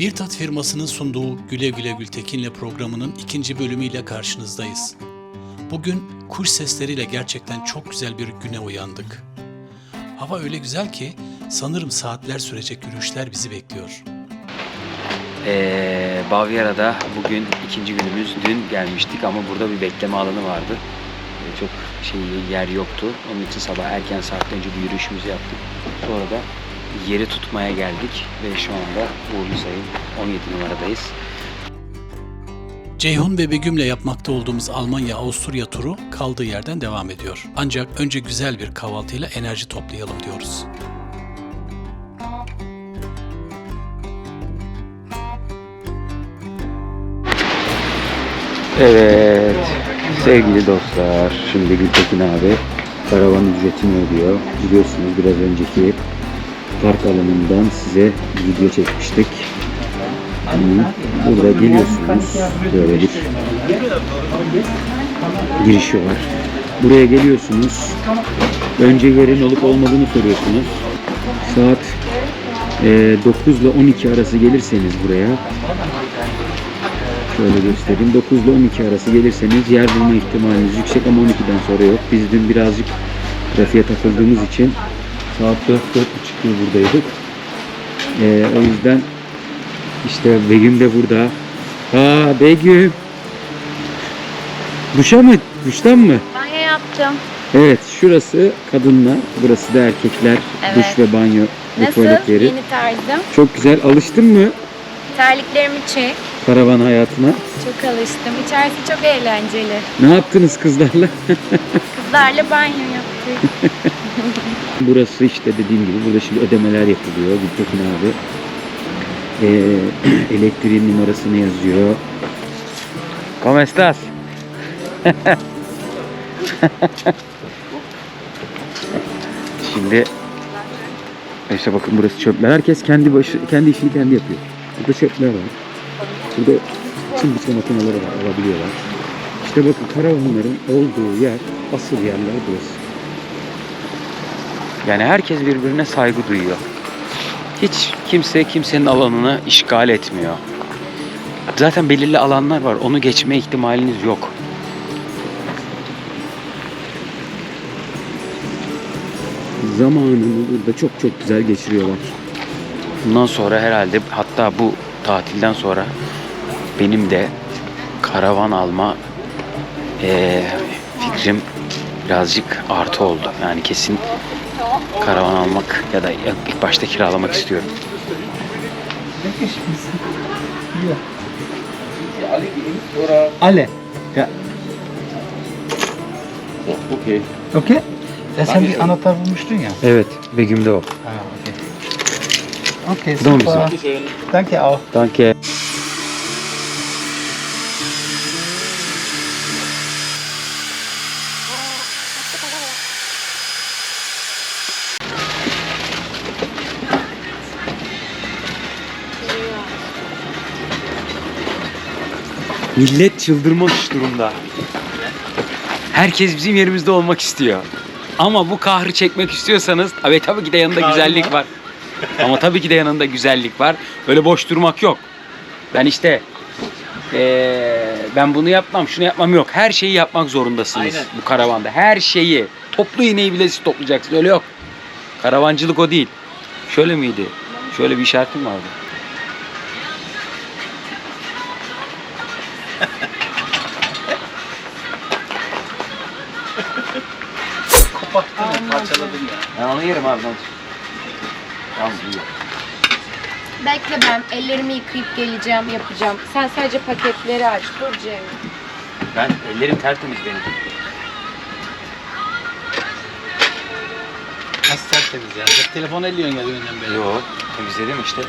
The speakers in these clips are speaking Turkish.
Bir Tat firmasının sunduğu Güle Güle Gültekin'le programının ikinci bölümüyle karşınızdayız. Bugün kuş sesleriyle gerçekten çok güzel bir güne uyandık. Hava öyle güzel ki sanırım saatler sürecek yürüyüşler bizi bekliyor. Ee, Bavyera'da bugün ikinci günümüz. Dün gelmiştik ama burada bir bekleme alanı vardı. Ee, çok şey yer yoktu. Onun için sabah erken saatte önce bir yürüyüşümüzü yaptık. Sonra da yeri tutmaya geldik ve şu anda Uğurlu Sayın 17 numaradayız. Ceyhun ve Begüm'le yapmakta olduğumuz Almanya-Avusturya turu kaldığı yerden devam ediyor. Ancak önce güzel bir kahvaltıyla enerji toplayalım diyoruz. Evet sevgili dostlar şimdi Gültekin abi karavan ücretini ödüyor. Biliyorsunuz biraz önceki park alanından size video çekmiştik. Hmm, Burada geliyorsunuz böyle bir girişi var. Buraya geliyorsunuz. Önce yerin olup olmadığını soruyorsunuz. Saat e, 9 ile 12 arası gelirseniz buraya Şöyle göstereyim. 9 ile 12 arası gelirseniz yer bulma ihtimaliniz yüksek ama 12'den sonra yok. Biz dün birazcık trafiğe takıldığımız için saat 4 4.30 gibi buradaydık. Ee, o yüzden işte Begüm de burada. Aa Begüm. Duşa mı? Duştan mı? Banyo yaptım. Evet şurası kadınlar, burası da erkekler Evet. duş ve banyo ve Nasıl? tuvalet yeri. Yeni tarzım. Çok güzel. Alıştın mı Terliklerimi çek. karavan hayatına? Çok alıştım. İçerisi çok eğlenceli. Ne yaptınız kızlarla? Kızlarla banyo yaptık. Burası işte dediğim gibi burada şimdi ödemeler yapılıyor. Gültekin abi eee elektriğin numarasını yazıyor. ¿Cómo şimdi işte bakın burası çöpler. Herkes kendi başı kendi işini kendi yapıyor. Burada çöpler var. Burada çim biçme makineleri var. Alabiliyorlar. İşte bakın karavanların olduğu yer, asıl yerler burası. Yani herkes birbirine saygı duyuyor. Hiç kimse kimsenin alanını işgal etmiyor. Zaten belirli alanlar var. Onu geçme ihtimaliniz yok. Zamanını burada çok çok güzel geçiriyorlar. Bundan sonra herhalde hatta bu tatilden sonra benim de karavan alma eee, fikrim birazcık artı oldu. Yani kesin karavan almak ya da ilk başta kiralamak istiyorum. Alle. Ja. Okey. Okay? Ya sen bir anahtar bulmuştun ya. Evet, Begüm'de o. Ha, okay. Okay, super. Danke auch. Danke. Millet çıldırmış durumda. Herkes bizim yerimizde olmak istiyor. Ama bu kahrı çekmek istiyorsanız tabii tabii ki de yanında güzellik var. Ama tabii ki de yanında güzellik var. Böyle boş durmak yok. Ben işte eee, ben bunu yapmam, şunu yapmam yok. Her şeyi yapmak zorundasınız bu karavanda. Her şeyi. Toplu iğneyi bile siz toplayacaksınız. Öyle yok. Karavancılık o değil. Şöyle miydi? Şöyle bir işaretim vardı. Yerim abi. ben- Tamam iyi. Bekle ben ellerimi yıkayıp geleceğim yapacağım. Sen sadece paketleri aç. Dur Cem. Ben ellerim tertemiz benim. Nasıl tertemiz ya? Cep telefonu elliyorsun ya düğünden beri. Yok. Temizledim işte.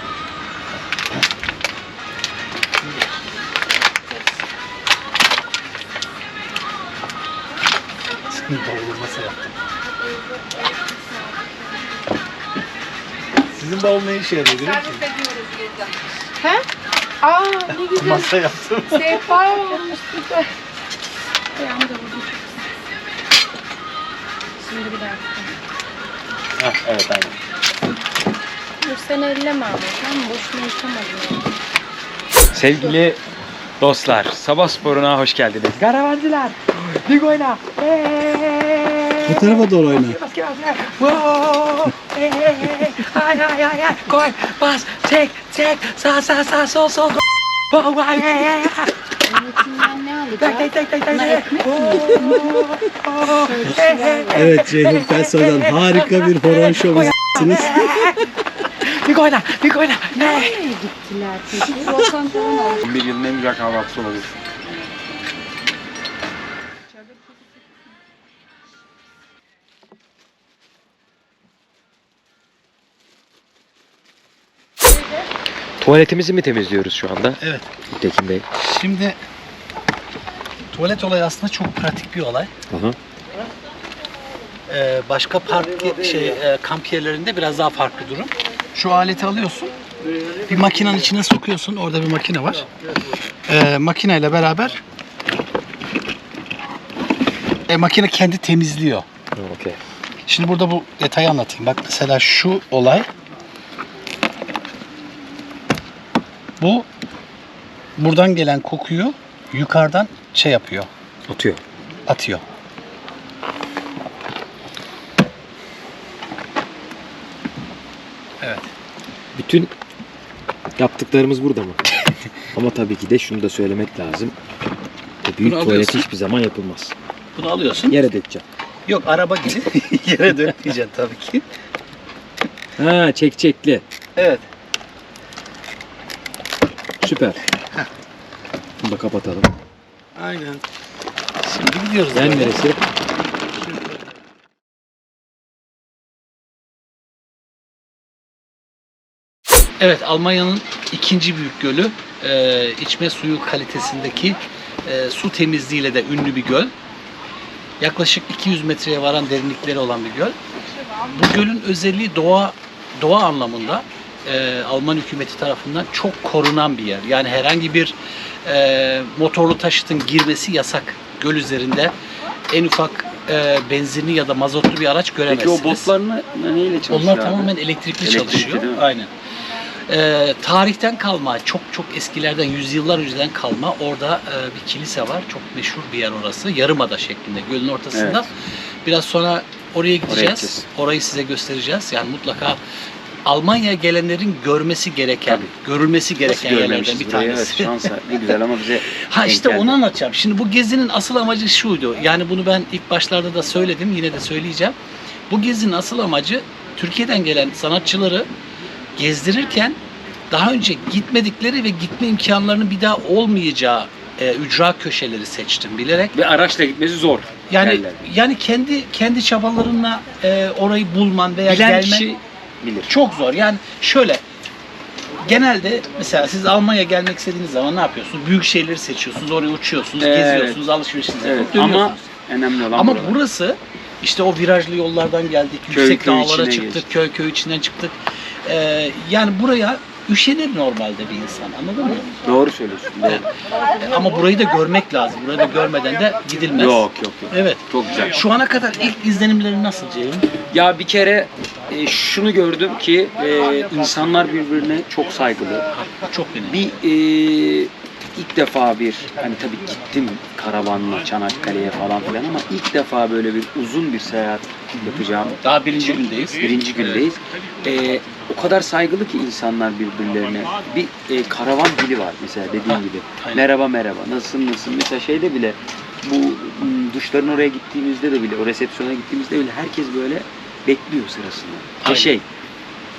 Bavulu masa yaptım. Sizin bavul ne işe yarıyor biliyor musun? He? Aa ne güzel. Masa yaptım. Sehpa olmuş süper. Ayağımı da vurdum. Şimdi bir dakika. Heh, evet aynen. Dur sen elleme ama. Ben boşuna yıkamadım. ya. Sevgili dostlar, sabah sporuna hoş geldiniz. Garavancılar, lig oyna. Bu tarafa doğru oyna. Wow! Hey, hey, hey. Ay, ay, ay, ay. Koy, bas, çek, çek. Sağ, sağ, sağ, sol, sol. Go. Wow, ay, ay, ay, ay. Öğretimden ne alacağım? Tek, tek, tek, tek, Buna tek. ekmek mi? Oh, hey, hey. Evet Ceyhun Felsoy'dan harika bir horon şovu izlersiniz. Lig oyna, lig oyna. Ne? Nereye gittiler peki? Volkan oldu. Bir yılın en güzel kahvaltısı olabilir. Tuvaletimizi mi temizliyoruz şu anda? Evet. Tekin Bey. Şimdi tuvalet olayı aslında çok pratik bir olay. Aha. Ee, başka park şey e, kamp yerlerinde biraz daha farklı durum. Şu aleti alıyorsun. Bir makinenin içine sokuyorsun. Orada bir makine var. Ee, makineyle beraber e, makine kendi temizliyor. Okey. Şimdi burada bu detayı anlatayım. Bak mesela şu olay bu buradan gelen kokuyu yukarıdan şey yapıyor, Atıyor. atıyor. Evet. Bütün yaptıklarımız burada mı? Ama tabii ki de şunu da söylemek lazım. O büyük Bunu tuvalet alıyorsun. hiçbir zaman yapılmaz. Bunu alıyorsun. Yere dökeceğim. Yok araba gibi yere dönmeyeceksin tabii ki. Ha çekçekli. Evet. Süper. Bunu da kapatalım. Aynen. Şimdi gidiyoruz. Böyle. neresi? Evet, Almanya'nın ikinci büyük gölü. Ee, içme suyu kalitesindeki e, su temizliğiyle de ünlü bir göl. Yaklaşık 200 metreye varan derinlikleri olan bir göl. Bu gölün özelliği doğa doğa anlamında e, Alman hükümeti tarafından çok korunan bir yer. Yani herhangi bir e, motorlu taşıtın girmesi yasak. Göl üzerinde en ufak e, benzinli ya da mazotlu bir araç Peki göremezsiniz. o botlarla neyle çalışıyor Onlar abi? tamamen elektrikli, Elektrikli çalışıyor. Aynen. Ee, tarihten kalma, çok çok eskilerden, yüzyıllar önceden kalma orada e, bir kilise var. Çok meşhur bir yer orası. Yarımada şeklinde, gölün ortasında. Evet. Biraz sonra oraya gideceğiz. gideceğiz. Orayı size göstereceğiz. Yani mutlaka Almanya'ya gelenlerin görmesi gereken, Tabii. görülmesi Nasıl gereken yerlerden bir tanesi. Evet, şansa. Ne güzel ama bize Ha işte geldi. onu anlatacağım. Şimdi bu gezinin asıl amacı şuydu. Yani bunu ben ilk başlarda da söyledim, yine de söyleyeceğim. Bu gezinin asıl amacı Türkiye'den gelen sanatçıları gezdirirken daha önce gitmedikleri ve gitme imkanlarının bir daha olmayacağı e, ücra köşeleri seçtim bilerek. Ve araçla gitmesi zor. Yani yerler. yani kendi kendi çabalarınla e, orayı bulman veya Bilen gelmen kişi bilir. çok zor. Yani şöyle genelde mesela siz Almanya'ya gelmek istediğiniz zaman ne yapıyorsunuz? Büyük şehirleri seçiyorsunuz, oraya uçuyorsunuz, Evet. geziyorsunuz, alışverişinizi Evet yapıp ama önemli olan Ama buralar. burası işte o virajlı yollardan geldik, Köy, yüksek köy dağlara içine çıktık, geçtik. köy köy içinden çıktık. Ee, yani buraya üşenir normalde bir insan anladın mı? Doğru söylüyorsun. Doğru. Ee, Ama burayı da görmek lazım. Burayı da görmeden de gidilmez. Yok yok yok. Evet. Çok güzel. Şu ana kadar ilk izlenimlerin nasıl Ceyhun? Ya bir kere e, şunu gördüm ki e, insanlar birbirine çok saygılı. Çok önemli. Bir e, ilk defa bir hani tabii gittim karavanla Çanakkale'ye falan filan ama ilk defa böyle bir uzun bir seyahat yapacağım. Daha birinci gündeyiz. Birinci gündeyiz. E, o kadar saygılı ki insanlar birbirlerine. Bir e, karavan dili var mesela dediğim gibi. Merhaba merhaba nasılsın nasılsın. Mesela şeyde bile bu duşların oraya gittiğimizde de bile o resepsiyona gittiğimizde bile herkes böyle bekliyor sırasında. Ve Aynen. şey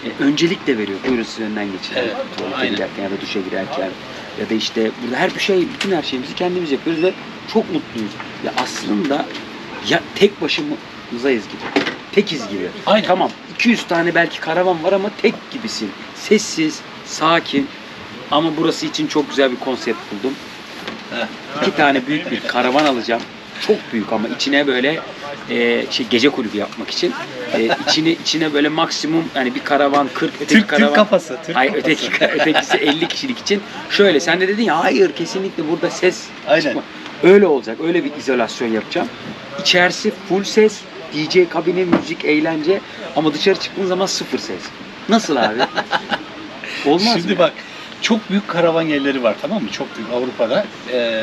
e, öncelik de veriyor. Buyurun siz önden geçin. Evet, Tuvalete aynen. giderken ya da duşa girerken ya da işte burada her bir şey, bütün her şeyimizi kendimiz yapıyoruz ve çok mutluyuz. Ya aslında ya tek başımızayız gibi. Tekiz gibi. Aynen. Tamam 200 tane belki karavan var ama tek gibisin. Sessiz, sakin. Ama burası için çok güzel bir konsept buldum. Heh. İki tane büyük bir karavan alacağım. Çok büyük ama içine böyle e, şey gece kulübü yapmak için. E, içine içine böyle maksimum yani bir karavan 40 öteki Türk, karavan. Türk kafası. Türk Hayır kafası. öteki, ötekisi 50 kişilik için. Şöyle sen de dedin ya hayır kesinlikle burada ses Aynen. çıkma. Öyle olacak. Öyle bir izolasyon yapacağım. İçerisi full ses, DJ kabini, müzik, eğlence ama dışarı çıktığın zaman sıfır ses. Nasıl abi? Olmaz Şimdi mı? bak çok büyük karavan yerleri var tamam mı? Çok büyük Avrupa'da. Ee,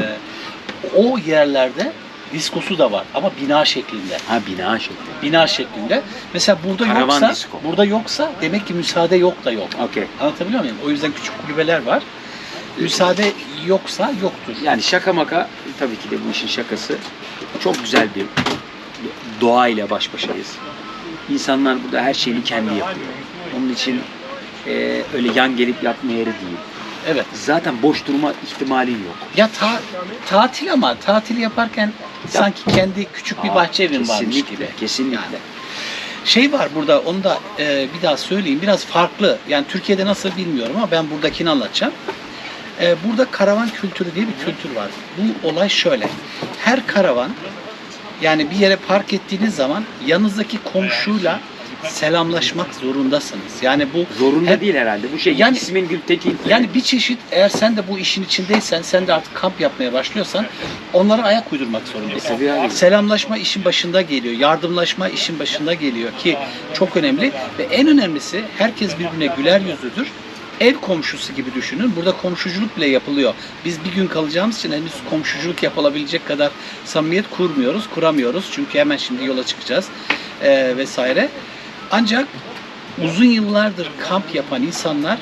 o yerlerde diskosu da var ama bina şeklinde. Ha bina şekli. Bina şeklinde. Mesela burada Karavan yoksa, disko. burada yoksa demek ki müsaade yok da yok. Okey. Anlatabiliyor muyum? O yüzden küçük kulübeler var. Müsaade yoksa yoktur. Yani şaka maka tabii ki de bu işin şakası. Çok güzel bir doğayla baş başayız. İnsanlar burada her şeyini kendi yapıyor. Onun için e, öyle yan gelip yatma yeri değil. Evet. Zaten boş durma ihtimali yok. Ya ta- tatil ama tatil yaparken sanki kendi küçük bir Aa, bahçe evin varmış gibi. Kesinlikle. Yani. Şey var burada onu da e, bir daha söyleyeyim. Biraz farklı. Yani Türkiye'de nasıl bilmiyorum ama ben buradakini anlatacağım. E, burada karavan kültürü diye bir kültür var. Bu olay şöyle. Her karavan yani bir yere park ettiğiniz zaman yanınızdaki komşuyla selamlaşmak zorundasınız. Yani bu Zorunda hep- değil herhalde. Bu şey Yani- ismin Gültekin. yani bir çeşit eğer sen de bu işin içindeysen, sen de artık kamp yapmaya başlıyorsan onlara ayak uydurmak zorundasın. E abi. Selamlaşma işin başında geliyor, yardımlaşma işin başında geliyor ki çok önemli ve en önemlisi herkes birbirine güler yüzlüdür. Ev komşusu gibi düşünün. Burada komşuculuk bile yapılıyor. Biz bir gün kalacağımız için henüz komşuculuk yapılabilecek kadar samimiyet kurmuyoruz, kuramıyoruz. Çünkü hemen şimdi yola çıkacağız eee, vesaire. Ancak uzun yıllardır kamp yapan insanlar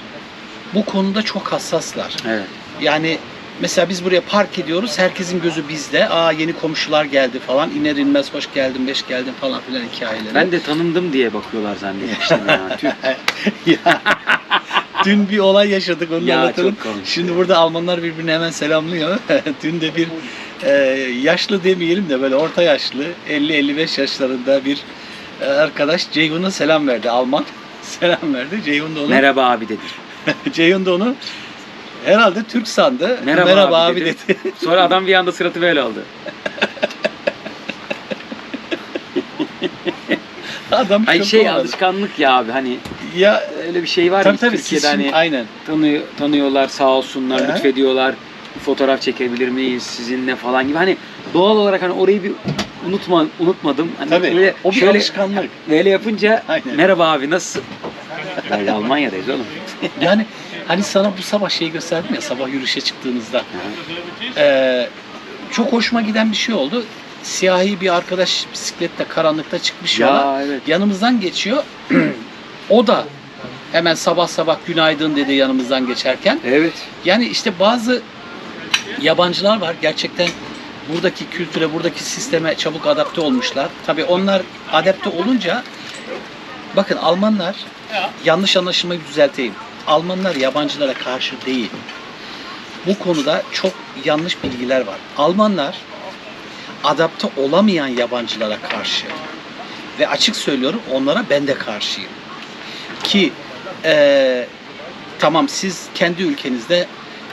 bu konuda çok hassaslar. Evet. Yani mesela biz buraya park ediyoruz. Herkesin gözü bizde. Aa yeni komşular geldi falan. İner inmez hoş geldin, beş geldin falan filan hikayeleri. Ben de tanındım diye bakıyorlar zannetmiştim ya. Tüh. ya, dün bir olay yaşadık onu Ya, anlatalım. Şimdi burada Almanlar birbirini hemen selamlıyor. dün de bir e, yaşlı demeyelim de böyle orta yaşlı 50-55 yaşlarında bir arkadaş Ceyhun'a selam verdi. Alman selam verdi. Ceyhun da onu Merhaba abi dedi. Ceyhun da onu herhalde Türk sandı. Merhaba, abi, abi dedi. dedi. Sonra adam bir anda suratı böyle oldu. Adam Ay şey oldu. alışkanlık ya abi hani Ya öyle bir şey var tabii tabii Türkiye'de hani aynen. tanıyor, tanıyorlar sağ olsunlar Aha. lütfediyorlar fotoğraf çekebilir miyiz sizinle falan gibi hani doğal olarak hani orayı bir unutma unutmadım hani Tabii. böyle o bir şöyle alışkanlık. böyle yapınca Aynen. merhaba abi nasılsın? Yani Almanya'dayız oğlum. Yani hani sana bu sabah şeyi gösterdim ya sabah yürüyüşe çıktığınızda. Ee, çok hoşuma giden bir şey oldu. Siyahi bir arkadaş bisikletle karanlıkta çıkmış yola. Ya evet. Yanımızdan geçiyor. o da hemen sabah sabah günaydın dedi yanımızdan geçerken. Evet. Yani işte bazı yabancılar var gerçekten buradaki kültüre, buradaki sisteme çabuk adapte olmuşlar. Tabii onlar adapte olunca bakın Almanlar yanlış anlaşılmayı düzelteyim. Almanlar yabancılara karşı değil. Bu konuda çok yanlış bilgiler var. Almanlar adapte olamayan yabancılara karşı ve açık söylüyorum onlara ben de karşıyım. Ki eee, tamam siz kendi ülkenizde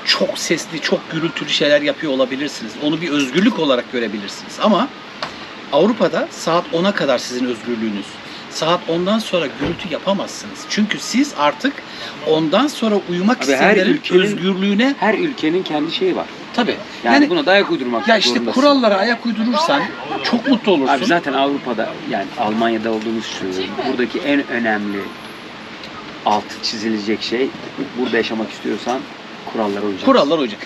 çok sesli, çok gürültülü şeyler yapıyor olabilirsiniz. Onu bir özgürlük olarak görebilirsiniz. Ama Avrupa'da saat 10'a kadar sizin özgürlüğünüz. Saat 10'dan sonra gürültü yapamazsınız. Çünkü siz artık ondan sonra uyumak Abi her isteyenlerin ülkenin- özgürlüğüne Her ülkenin kendi şeyi var. tabii. Yani, Yani, buna da ayak uydurmak ya işte zorundasın. kurallara ayak uydurursan çok mutlu olursun. Abi zaten Avrupa'da yani Almanya'da olduğumuz söylüyorum. Buradaki en önemli altı çizilecek şey burada yaşamak istiyorsan kurallara uyacaksın. Kurallar olacak.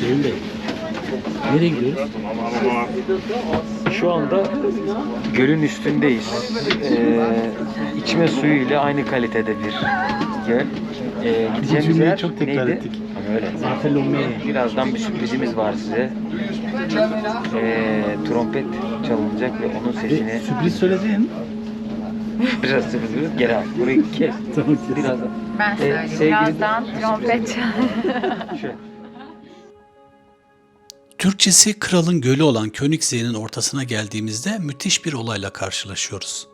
Ceyhun Bey, nereye gidiyoruz? Şu anda gölün üstündeyiz. Ee, içme suyu ile aynı kalitede bir göl. Ee, gideceğimiz yer çok tekrar neydi? ettik. Ama Öyle. Birazdan bir sürprizimiz var size. Ee, trompet çalınacak ve onun sesini Sürpriz söyledin. Biraz sürpriz geri al. Burayı kes. Tamam. Birazdan. Ben Ee, söyleyeyim. sevgili- Birazdan trompet Şöyle. Türkçesi Kralın Gölü olan Königsee'nin ortasına geldiğimizde müthiş bir olayla karşılaşıyoruz.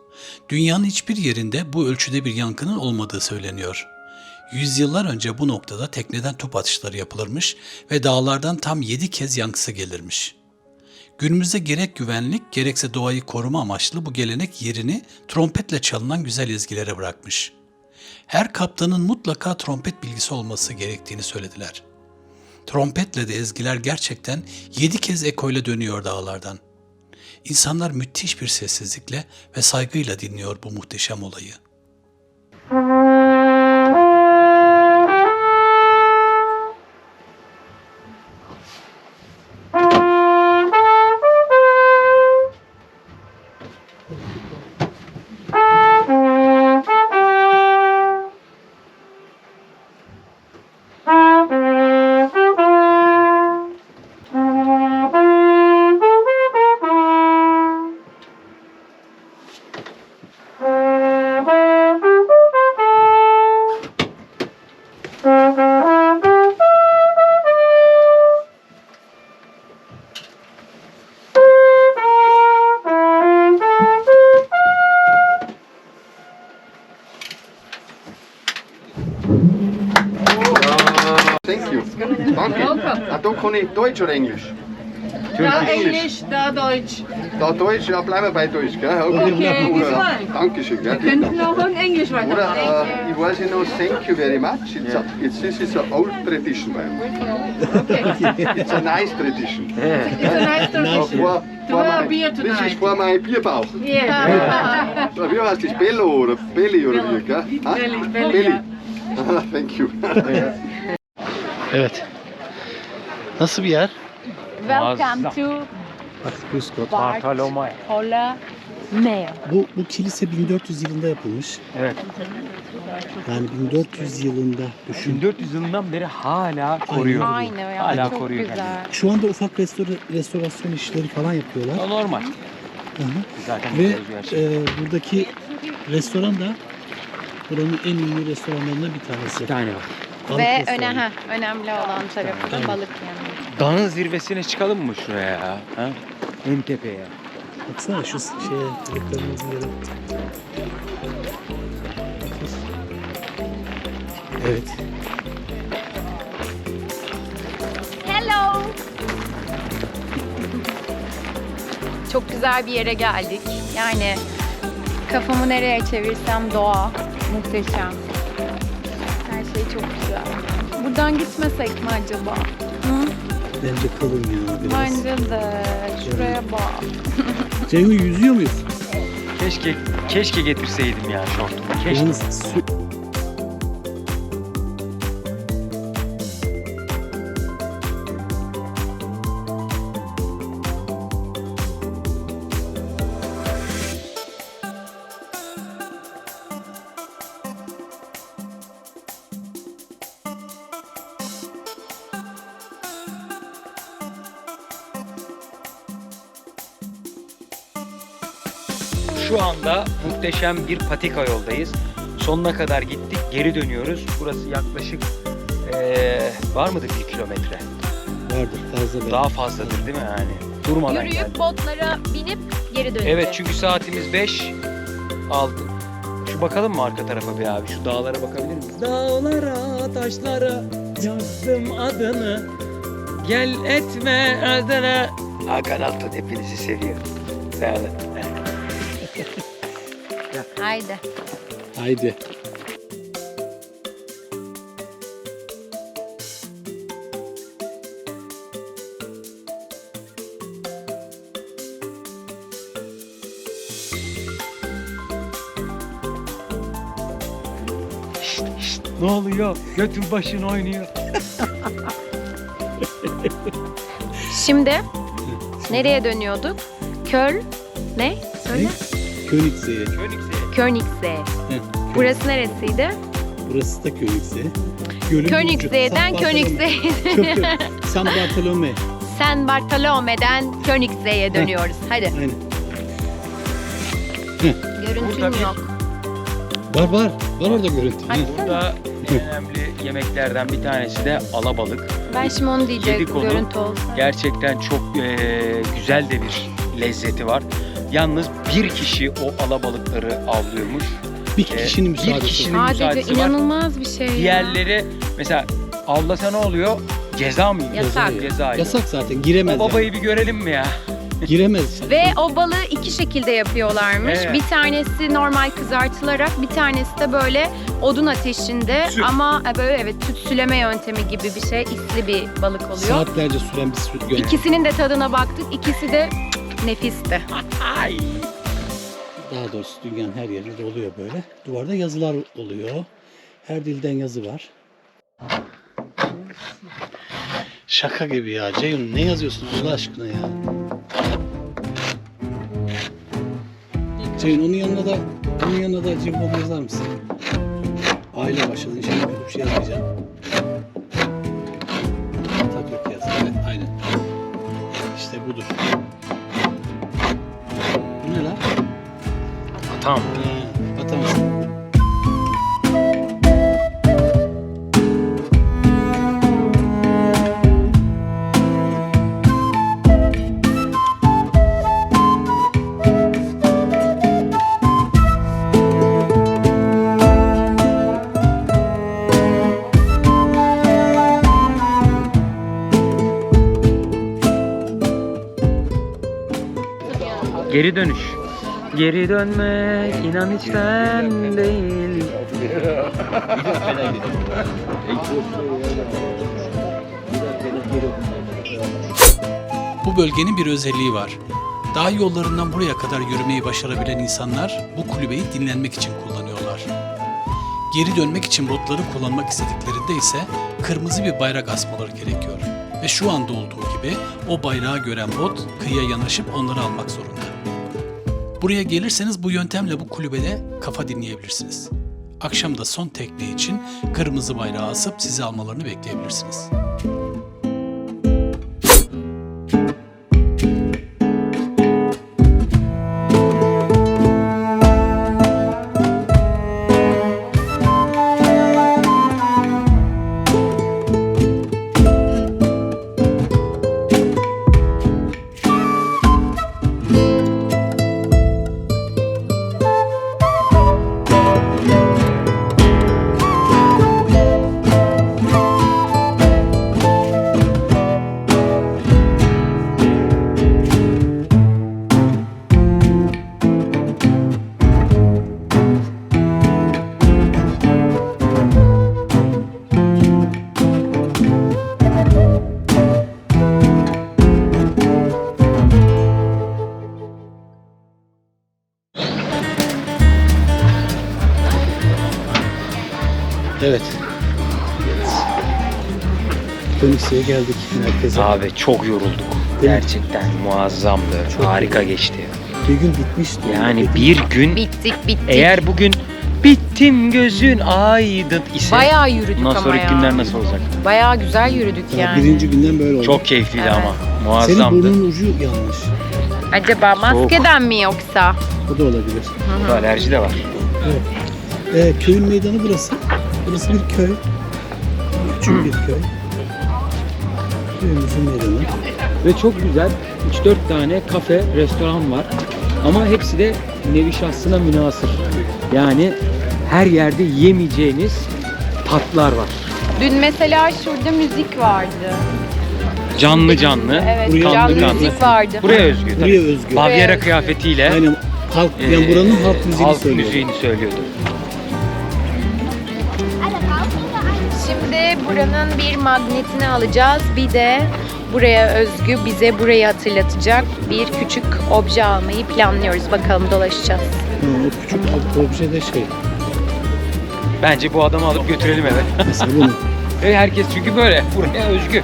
Dünyanın hiçbir yerinde bu ölçüde bir yankının olmadığı söyleniyor. Yüzyıllar önce bu noktada tekneden top atışları yapılırmış ve dağlardan tam 7 kez yankısı gelirmiş. Günümüzde gerek güvenlik gerekse doğayı koruma amaçlı bu gelenek yerini trompetle çalınan güzel ezgilere bırakmış. Her kaptanın mutlaka trompet bilgisi olması gerektiğini söylediler. Trompetle de ezgiler gerçekten yedi kez ekoyla dönüyor dağlardan. İnsanlar müthiş bir sessizlikle ve saygıyla dinliyor bu muhteşem olayı. Thank you. Danke. Ah, da kann ich Deutsch oder Englisch? Da Englisch, da Deutsch. Da Deutsch, ja, bleiben wir bei Deutsch, gell? Okay. Okay, Oder, fine. Dankeschön, gell? Können wir auch in Englisch Oder, weiter? uh, ich weiß know, thank you very much. It's, a, it's this is an old tradition, man. Okay. It's a nice tradition. It's a nice tradition. for, To have a my, beer this is tonight. for my Bierbauch. Yeah. So, wie heißt das? Bello oder Belly oder wie, gell? Ha? Belly, belly, ja. Aha, thank you. Evet. Nasıl bir yer? Welcome to Bartolomeo. Bartolomeo. Bu, bu kilise 1400 yılında yapılmış. Evet. Yani 1400 yılında düşün. 1400 yılından beri hala koruyor. Aynı ya. Hala çok koruyor güzel. Şu anda ufak restora- restorasyon işleri falan yapıyorlar. O normal. Hı hı. Zaten Ve güzel bir e, buradaki restoran da buranın en ünlü restoranlarından bir tanesi. Bir tane var. Ve öne, ha, önemli olan tarafı da balık yanı. Dağın zirvesine çıkalım mı şuraya ya? Ha? En tepeye. Baksana şu şeye, reklamımızın yere. Evet. Hello. Çok güzel bir yere geldik. Yani kafamı nereye çevirsem doğa. Muhteşem. Çok güzel. Buradan gitmesek mi acaba? Hı? Bence kalın ya biraz. Bence de. Şuraya bak. Ceyhun yüzüyor muyuz? Keşke keşke getirseydim ya şortumu. Keşke. Yalnız su... muhteşem bir patika yoldayız. Sonuna kadar gittik, geri dönüyoruz. Burası yaklaşık eee, var mıdır bir kilometre? Vardır fazla belki. Daha fazladır değil mi yani? Durmadan Yürüyüp geldik. botlara binip geri döneceğiz. Evet çünkü saatimiz 5 6. Şu bakalım mı arka tarafa bir abi? Şu dağlara bakabilir miyiz? Dağlara, taşlara yazdım adını. Gel etme adını. Hakan Altun hepinizi seviyor. Sağ olun. Haydi. Haydi. Ne oluyor? Götün başın oynuyor. Şimdi nereye dönüyorduk? Köl ne? Söyle. Königsee'ye. Königse. Königse. Heh, Burası neresiydi? Burası da Königse. Gölün Königse'den ucu. San yok. San Bartolome. San Bartolome'den Königse'ye dönüyoruz. Hadi. Aynen. Burada bir- yok. Var var. Var orada görüntü. Burada en önemli yemeklerden bir tanesi de alabalık. Ben şimdi onu Yedik diyecektim onu. görüntü olsa. Gerçekten çok eee, güzel de bir lezzeti var. Yalnız bir kişi o alabalıkları avlıyormuş. Bir Ee, kişinin bir müsaadesi. kişinin var. Sadece müsaadesi var. inanılmaz bir şey ya. Diğerleri mesela avlasa ne oluyor? Ceza mı? Yasak. Ceza. Yasak zaten. Giremez. O babayı bir görelim mi ya? yani. Giremez. Ve o balığı iki şekilde yapıyorlarmış. Evet. Bir tanesi normal kızartılarak, bir tanesi de böyle odun ateşinde Süt. ama e, böyle evet tütsüleme yöntemi gibi bir şey, isli bir balık oluyor. Saatlerce süren bir süt gönder. İkisinin de tadına baktık. İkisi de Nefisti. Daha doğrusu dünyanın her yerinde oluyor böyle. Duvarda yazılar oluyor. Her dilden yazı var. Şaka gibi ya. Ceyhun ne yazıyorsun Allah aşkına ya? Ceyhun onun yanına da onun yanına da cimbom yazar mısın? Aile başladı. İnşallah bir şey yazmayacağım. Atamazsın. Geri dönüş. Geri dönmek inan içten değil. Bu bölgenin bir özelliği var. Dağ yollarından buraya kadar yürümeyi başarabilen insanlar bu kulübeyi dinlenmek için kullanıyorlar. Geri dönmek için botları kullanmak istediklerinde ise kırmızı bir bayrak asmaları gerekiyor. Ve şu anda olduğu gibi o bayrağı gören bot kıyıya yanaşıp onları almak zorunda. Buraya gelirseniz bu yöntemle bu kulübede kafa dinleyebilirsiniz. Akşam da son tekne için kırmızı bayrağı asıp sizi almalarını bekleyebilirsiniz. Konikse'ye geldik merkeze. Abi çok yorulduk. Gerçekten muazzamdı. Çok Harika geçti. Bir gün bitmişti. Yani bir gün Bittik bittik. eğer bugün bittim gözün aydın ise Bayağı yürüdük bundan ama sonraki ya. günler nasıl olacak? Bayağı güzel yürüdük Daha yani. birinci günden böyle oldu. Çok keyifliydi Evet. ama. Senin Muazzamdı. burnun ucu yanlış. Acaba maskeden mi yoksa? O da olabilir. Alerji de var. Ee, köyün meydanı burası. Burası bir köy. Küçük bir köy. Köyümüzün meydanı. Ve çok güzel 3-4 tane kafe, restoran var. Ama hepsi de nevi şahsına münasır. Yani her yerde yemeyeceğiniz tatlar var. Dün mesela şurada müzik vardı. Canlı canlı. Evet, Buraya canlı canlı. müzik vardı. Buraya özgü tabii. Buraya özgü. Bavyera özgü. kıyafetiyle Aynen halk, yani buranın halk müziğini halk söylüyor. müziğini söylüyordu. Şimdi buranın bir magnetini alacağız. Bir de buraya özgü bize burayı hatırlatacak bir küçük obje almayı planlıyoruz. Bakalım dolaşacağız. Ha, o küçük obje de şey. Bence bu adamı alıp götürelim eve. Mesela bunu. Ve herkes çünkü böyle. Buraya özgü.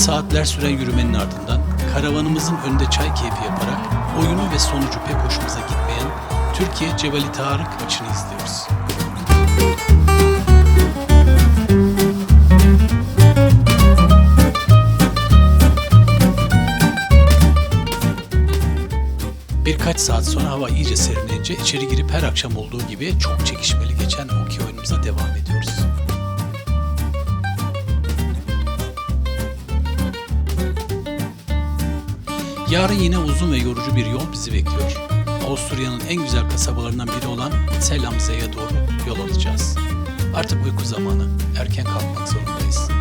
Saatler süren yürümenin ardından karavanımızın önünde çay keyfi yaparak oyunu ve sonucu pek hoşumuza gitmeyen Türkiye Cebeli Tarık maçını izliyoruz. Birkaç saat sonra hava iyice serinleyince içeri girip her akşam olduğu gibi çok çekişmeli geçen okey oyunumuza devam ediyoruz. Yarın yine uzun ve yorucu bir yol bizi bekliyor. Avusturya'nın en güzel kasabalarından biri olan Selamze'ye doğru yol alacağız. Artık uyku zamanı. Erken kalkmak zorundayız.